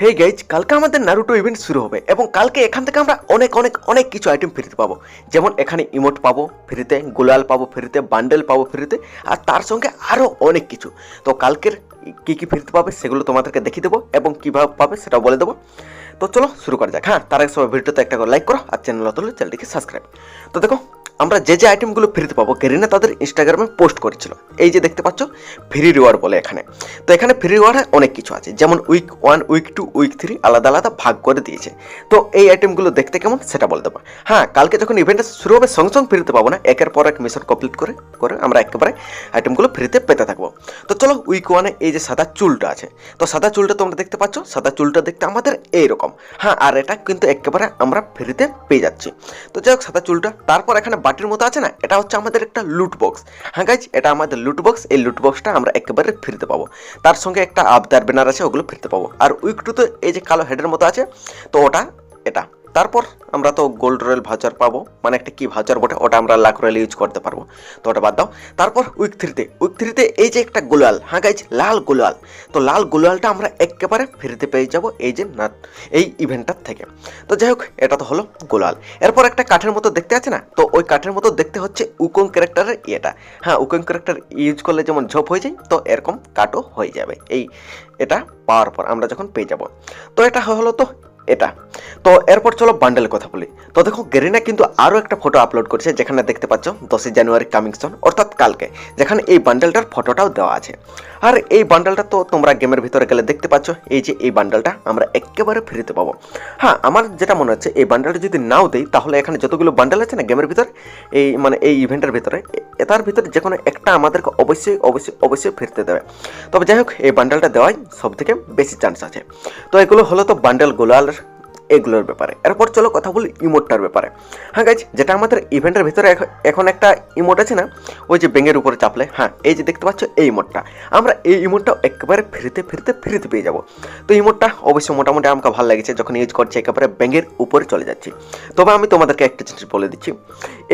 Hey guys কালকে আমাদের Naruto event শুরু হবে এবং কালকে এখান থেকে আমরা অনেক অনেক অনেক কিছু আইটেম ফ্রিতে পাবো। যেমন এখানে ইমোট পাবো ফ্রিতে, গোলাল পাবো ফ্রিতে বান্ডেল পাবো ফ্রিতে, আর তার সঙ্গে আরও অনেক কিছু। তো কালকের কী কী ফ্রিতে পাবে সেগুলো তোমাদেরকে দেখিয়ে দেবো এবং কীভাবে পাবে সেটাও বলে দেবো। তো চলো শুরু করা যাক। হ্যাঁ তার আগে সবাই ভিডিওতে একটা করে লাইক করো আর চ্যানেল হলে চ্যানেলটিকে সাবস্ক্রাইব তো দেখো আমরা যে যে আইটেমগুলো ফ্রিতে পাবো, গেরিনা তাদের ইনস্টাগ্রামে পোস্ট করেছিল। এই যে দেখতে পাচ্ছ ফ্রি রিওয়ার্ড বলে এখানে। তো এখানে ফ্রি রিওয়ার্ডে অনেক কিছু আছে। যেমন week one week two week three আলাদা আলাদা ভাগ করে দিয়েছে। তো এই আইটেমগুলো দেখতে কেমন? সেটা বলে দেবো। হ্যাঁ কালকে যখন ইভেন্টটা শুরু হবে, সঙ্গে সঙ্গে ফ্রিতে পাবো না। একের পর এক মিশন কমপ্লিট করে করে আমরা একেবারে আইটেমগুলো ফ্রিতে পেতে থাকব। তো চলো উইক ওয়ানে এই যে সাদা চুলটা আছে। তো সাদা চুলটা তোমরা দেখতে পাচ্ছ? সাদা চুলটা দেখতে আমাদের এইরকম। হ্যাঁ আর এটা কিন্তু একেবারে আমরা ফ্রিতে পেয়ে যাচ্ছি। তো যাই হোক, সাদা চুলটা। তারপর এখানে বাটির মতো আছে না, এটা হচ্ছে আমাদের একটা লুট বক্স হ্যাঁ গাইজ এটা আমাদের লুট বক্স এই লুট বক্সটা আমরা একেবারে ফিরতে পাবো। তার সঙ্গে একটা আবদার ব্যানার আছে, ওগুলো ফিরতে পাবো। আর উইক টু তো এই যে কালো হেডের মতো আছে, তো ওটা, এটা। তারপর আমরা তো গোল্ড রয়েল ভাউচার পাবো। মানে একটা কি ভাউচার বটে? ওটা আমরা লাখ রয়েল ইউজ করতে পারব। তো ওটা বাদ দাও। তারপর উইক থ্রিতে উইক থ্রিতে এই যে একটা গোলাল। হ্যাঁ গাইজ লাল গোলাল। তো লাল গোলালটা আমরা একেবারে ফ্রিতে পেয়ে যাব এই যে না এই ইভেন্টটার থেকে। তো যাই হোক, এটা তো হলো গোলাল। এরপর একটা কাঠের মতো দেখতে আছে না? তো ওই কাঠের মতো দেখতে হচ্ছে উকং ক্যারেক্টারের ইয়েটা। হ্যাঁ উকং ক্যারেক্টার ইউজ করলে যেমন ঝোপ হয়ে যায়, তো এরকম কাটও হয়ে যাবে। এই এটা পাওয়ার পর আমরা যখন পেয়ে যাব। তো এটা হলো তো এটা। তো এরপর চলো বান্ডেলের কথা বলি। তো দেখো, গেরিনা কিন্তু আরও একটা ফটো আপলোড করেছে, যেখানে দেখতে পাচ্ছ দশই জানুয়ারি কামিং সন অর্থাৎ কালকে, যেখানে এই বান্ডেলটার ফটোটাও দেওয়া আছে। আর এই বান্ডেলটা তো তোমরা গেমের ভিতরে গেলে দেখতে পাচ্ছ, এই যে এই বান্ডেলটা, আমরা একেবারে ফ্রিতে পাবো। হ্যাঁ আমার যেটা মনে হচ্ছে, এই বান্ডেলটা যদি নাও দেই, তাহলে এখানে যতগুলো বান্ডেল আছে না গেমের ভিতরে, এই মানে এই ইভেন্টের ভিতরে তার ভিতরে যে কোনো একটা আমাদেরকে অবশ্যই অবশ্যই অবশ্যই ফিরতে দেবে। তবে যাই হোক, এই বান্ডেলটা দেওয়াই সব থেকে বেশি চান্স আছে। তো এগুলো হলো তো বান্ডেল গোলাল এগুলোর ব্যাপারে। এরপর চলো কথা বলি ইমোটটার ব্যাপারে। হ্যাঁ গাইজ যেটা আমাদের ইভেন্টের ভিতরে এখন একটা ইমোট আছে না, ওই যে ব্যাঙের উপরে চাপলে হ্যাঁ এই যে দেখতে পাচ্ছ এই ইমোটটা। আমরা এই ইমোটটা একেবারে ফ্রিতে ফ্রিতে ফ্রিতে পেয়ে যাব। তো ইমোটটা অবশ্যই মোটামুটি আমাকে ভালো লেগেছে, যখন ইউজ করছি, একেবারে ব্যাঙের উপরে চলে যাচ্ছি। তবে আমি তোমাদেরকে একটা জিনিস বলে দিচ্ছি।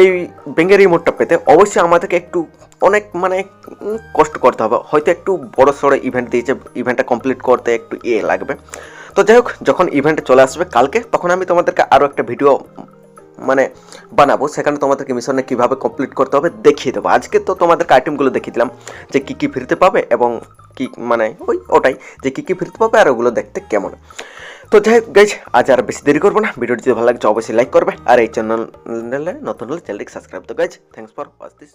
এই ব্যাঙের ইমোটটা পেতে অবশ্যই আমাদেরকে একটু অনেক মানে কষ্ট করতে হবে। হয়তো একটু বড় সড়ো ইভেন্ট দিয়েছে ইভেন্টটা কমপ্লিট করতে একটু ইয়ে লাগবে। তো যাই হোক, যখন ইভেন্টে চলে আসবে কালকে, তখন আমি তোমাদেরকে আরও একটা ভিডিও মানে বানাবো। সেখানে তোমাদেরকে মিশনে কীভাবে কমপ্লিট করতে হবে দেখিয়ে দেবো। আজকে তো তোমাদেরকে আইটেমগুলো দেখিয়ে দিলাম যে কী কী ফিরতে পাবে এবং কি মানে ওই ওটাই, যে কী কী ফিরতে পাবে আর ওগুলো দেখতে কেমন। তো যাই হোক গাইজ আজ আর বেশি দেরি করব না। ভিডিওটি যদি ভালো লাগছে অবশ্যই লাইক করবে। আর এই চ্যানেলে নতুন হলে চ্যানেলটিকে সাবস্ক্রাইব তো guys thanks for watch this